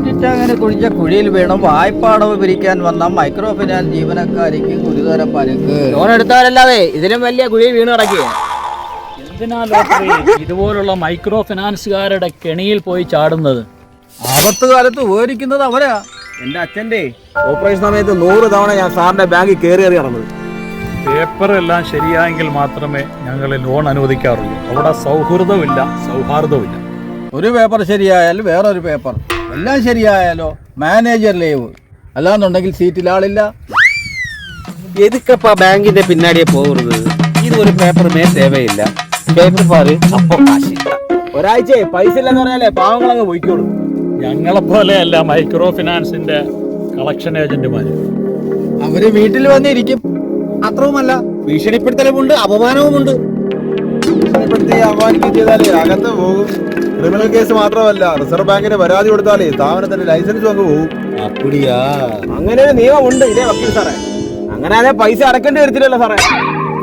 കിണറ്റിട്ടങ്ങനെ കുഴിച്ച കുഴിയിൽ വീണ. വായ്പാടവ് പിരിക്കാൻ വന്ന micro finance ജീവനക്കാരിക്ക് ഗുരുതര പരിക്ക്. ലോൺ എടുത്തവരല്ലാതെ ഇതിലും വലിയ കുഴി വീണ് കിടക്കുക എന്തിനാ ലോട്ടറി? ഇതുപോലുള്ള മൈക്രോ ഫിനാൻസുകാരുടെ കെണിയിൽ പോയി ചാടുന്നത്. ആപത്ത് കാലത്ത് ഉപകരിക്കുന്നത് അവരാ. എന്റെ അച്ഛന്റെ ഓപ്പറേഷൻ സമയത്ത് നൂറ് തവണ ഞാൻ സാറിന്റെ ബാങ്കിൽ കയറി കയറി നടന്നത്. പേപ്പർ എല്ലാം ശരിയായെങ്കിൽ മാത്രമേ ഞങ്ങൾ ലോൺ അനുവദിക്കാറുള്ളൂ. അവിടെ സൗഹൃദമില്ല സൗഹാർദ്ദമില്ല. ഒരു പേപ്പർ ശരിയായാലും വേറൊരു പേപ്പർ. എല്ലാം ശരിയായാലോ? Manager leave. അല്ലാന്നുണ്ടെങ്കിൽ സീറ്റിൽ ആളില്ല. എതുക്കപ്പാ ബാങ്കിന്റെ പിന്നാടിയെ പോകരുത്? ഇത് ഒരു പേപ്പറുമേ സേവയില്ല പേപ്പർ പാറ് അപ്പൊ ഒരാഴ്ച പൈസ ഇല്ലെന്ന് പറഞ്ഞാലേ പാവങ്ങളങ്ങ് പോയിക്കോളൂ. ഞങ്ങളെപ്പോലെയല്ല മൈക്രോ ഫിനാൻസിന്റെ കളക്ഷൻ ഏജന്റുമാര്. അവർ വീട്ടിൽ വന്നിരിക്കും. അത്രവുമല്ല. ഭീഷണിപ്പെടുത്തലുമുണ്ട് അപമാനവുമുണ്ട്. ഭീഷണിപ്പെടുത്തി അപമാനിക്കുകയും ചെയ്താലേ അകത്ത് പോകും. ക്രിമിനൽ കേസ് മാത്രമല്ല റിസർവ് ബാങ്കിന് പരാതി കൊടുത്താലേ സ്ഥാപനത്തിന്റെ ലൈസൻസും അങ്ങ് പോകും അപ്പടിയാ. അങ്ങനെ ഒരു നിയമമുണ്ട് ഇതേ വക്കീൽ സാറേ. അങ്ങനെ അതെ പൈസ അടക്കേണ്ടി വരത്തില്ലല്ലോ സാറേ.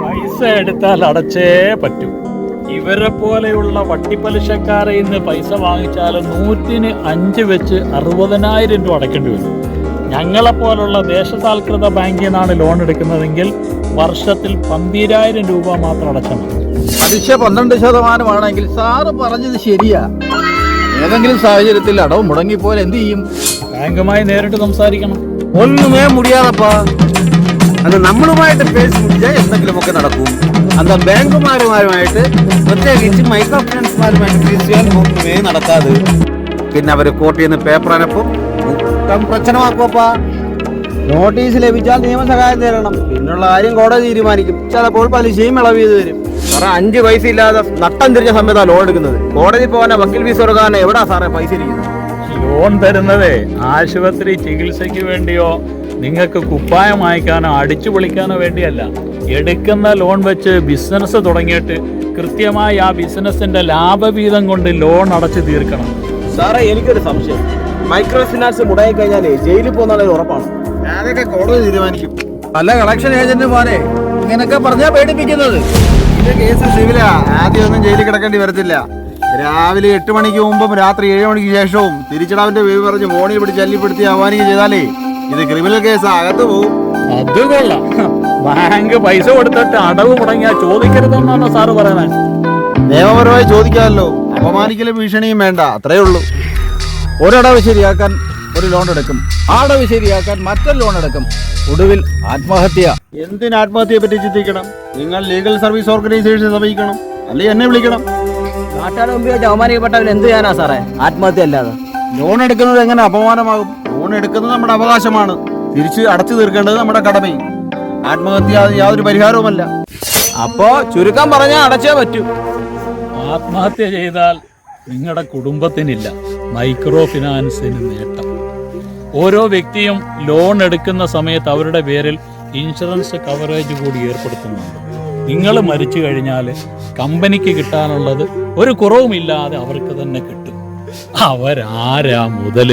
പൈസ എടുത്താൽ അടച്ചേ പറ്റൂ. ഇവരെ പോലെയുള്ള വട്ടിപ്പലിശക്കാരെ ഇന്ന് പൈസ വാങ്ങിച്ചാൽ നൂറ്റിന് അഞ്ച് വെച്ച് അറുപതിനായിരം രൂപ അടയ്ക്കേണ്ടി വരും. ഞങ്ങളെപ്പോലുള്ള ദേശസാൽകൃത ബാങ്കിൽ നിന്നാണ് ലോൺ എടുക്കുന്നതെങ്കിൽ വർഷത്തിൽ പന്തിരായിരം രൂപ മാത്രം അടച്ചാൽ മതി. പലിശ പന്ത്രണ്ട് ശതമാനമാണെങ്കിൽ സാറ് പറഞ്ഞത് ശരിയാ. ഏതെങ്കിലും സാഹചര്യത്തിൽ അടവ് മുടങ്ങിപ്പോയാൽ എന്ത് ചെയ്യും? ബാങ്കുമായി നേരിട്ട് സംസാരിക്കണം. ഒന്നുമേ മുടിയാതപ്പാ. അത് നമ്മളുമായിട്ട് പേസ് മുടിച്ചാൽ എന്തെങ്കിലുമൊക്കെ നടക്കും. അത് ബാങ്കുമാരുമാരുമായിട്ട് പ്രത്യേകിച്ച് മൈക്രോ ഫിനാൻസുമാരുമായിട്ട് ഫേസ് ചെയ്യാൻ ഒന്നുമേ നടക്കാതെ. പിന്നെ അവർ കോർട്ടിൽ നിന്ന് പേപ്പർ അനപ്പും പ്രശ്നമാക്കുവപ്പാ. നോട്ടീസ് ലഭിച്ചാൽ നിയമസഹായം തരണം പിന്നുള്ള ആരും കോടതി തീരുമാനിക്കും. ചിലപ്പോൾ പലിശയും ഇളവ് ചെയ്തു തരും. സാറേ അഞ്ച് പൈസ ഇല്ലാതെ നട്ടം തിരിഞ്ഞ സമയത്താണ് ലോൺ എടുക്കുന്നത്. കോടതി പോകാൻ വക്കീൽ ഫീസ് കൊടുക്കാൻ എവിടാ സാറേ പൈസ ഇരിക്കുന്നത്? ലോൺ തരുന്നതേ ആശുപത്രി ചികിത്സയ്ക്ക് വേണ്ടിയോ നിങ്ങൾക്ക് കുപ്പായം വാങ്ങിക്കാനോ അടിച്ചു പൊളിക്കാനോ വേണ്ടിയല്ല. എടുക്കുന്ന ലോൺ വെച്ച് ബിസിനസ് തുടങ്ങിയിട്ട് കൃത്യമായി ആ ബിസിനസിന്റെ ലാഭവീതം കൊണ്ട് ലോൺ അടച്ചു തീർക്കണം. സാറേ എനിക്കൊരു സംശയം. മൈക്രോ ഫിനാൻസ് മുടങ്ങി കഴിഞ്ഞാൽ ജയിലിൽ പോകുന്ന ഉറപ്പാണ്. ഞാനൊക്കെ കോടതി തീരുമാനിക്കും. പല കളക്ഷൻ ഏജന്റുമാരെ ഇങ്ങനൊക്കെ പറഞ്ഞാൽ പേടിപ്പിക്കുന്നത്. കേസ് സിവിലാ. ആദ്യം ഒന്നും ജയിലിൽ കിടക്കേണ്ടി വരത്തില്ല. രാവിലെ എട്ട് മണിക്ക് മുമ്പും രാത്രി ഏഴ് മണിക്ക് ശേഷവും തിരിച്ചടാവിന്റെ വീവ് പറഞ്ഞ് മോണി പിടിച്ച് അല്ലിപ്പെടുത്തി അപമാനിക്കുക ചെയ്താലേ ഇത് ക്രിമിനൽ കേസ് അകത്ത് പോകും. അത് കൊള്ളാം. ബാങ്ക് പൈസ കൊടുത്തിട്ട് അടവ് മുടങ്ങിയാൽ ചോദിക്കരുതെന്നാണ് സാറ് പറയുന്നത്. നിയമപരമായി ചോദിക്കാമല്ലോ. അപമാനിക്കലും ഭീഷണിയും വേണ്ട. അത്രേ ഉള്ളൂ. ഒരടവ് ശരിയാക്കാൻ ഒരു ലോൺ എടുക്കും. അടവ് ശരിയാക്കാൻ മറ്റൊരു ലോൺ എടുക്കും. ഒടുവിൽ ആത്മഹത്യ. എന്തിന് ആത്മഹത്യയെ പറ്റി ചിന്തിക്കണം? നിങ്ങൾ ലീഗൽ സർവീസ് ഓർഗനൈസേഷനെ സമീപിക്കണം. അല്ലെങ്കിൽ എന്നെ വിളിക്കണം. നാട്ടുകാരുടെ മുമ്പിൽ അവമാനിക്കപ്പെട്ടവൻ എന്ത് ചെയ്യാനാ സാറേ? ആത്മഹത്യ അല്ലാതെ. ലോൺ എടുക്കുന്നത് എങ്ങനെ അപമാനമാകും? ലോൺ എടുക്കുന്നത് നമ്മുടെ അവകാശമാണ്. തിരിച്ച് അടച്ചു തീർക്കേണ്ടത് നമ്മുടെ കടമയും. ആത്മഹത്യ യാതൊരു പരിഹാരവുമല്ല. അപ്പോ ചുരുക്കം പറഞ്ഞാൽ അടച്ചേ പറ്റൂ. ആത്മഹത്യ ചെയ്താൽ നിങ്ങളുടെ കുടുംബത്തിനില്ല. മൈക്രോ ഫിനാൻസിന് നേട്ടം. ഓരോ വ്യക്തിയും ലോൺ എടുക്കുന്ന സമയത്ത് അവരുടെ പേരിൽ ഇൻഷുറൻസ് കവറേജ് കൂടി ഏർപ്പെടുത്തുന്നുണ്ട്. നിങ്ങൾ മരിച്ചു കഴിഞ്ഞാൽ കമ്പനിക്ക് കിട്ടാനുള്ളത് ഒരു കുറവുമില്ലാതെ അവർക്ക് തന്നെ കിട്ടും. അവരാരാ മുതൽ?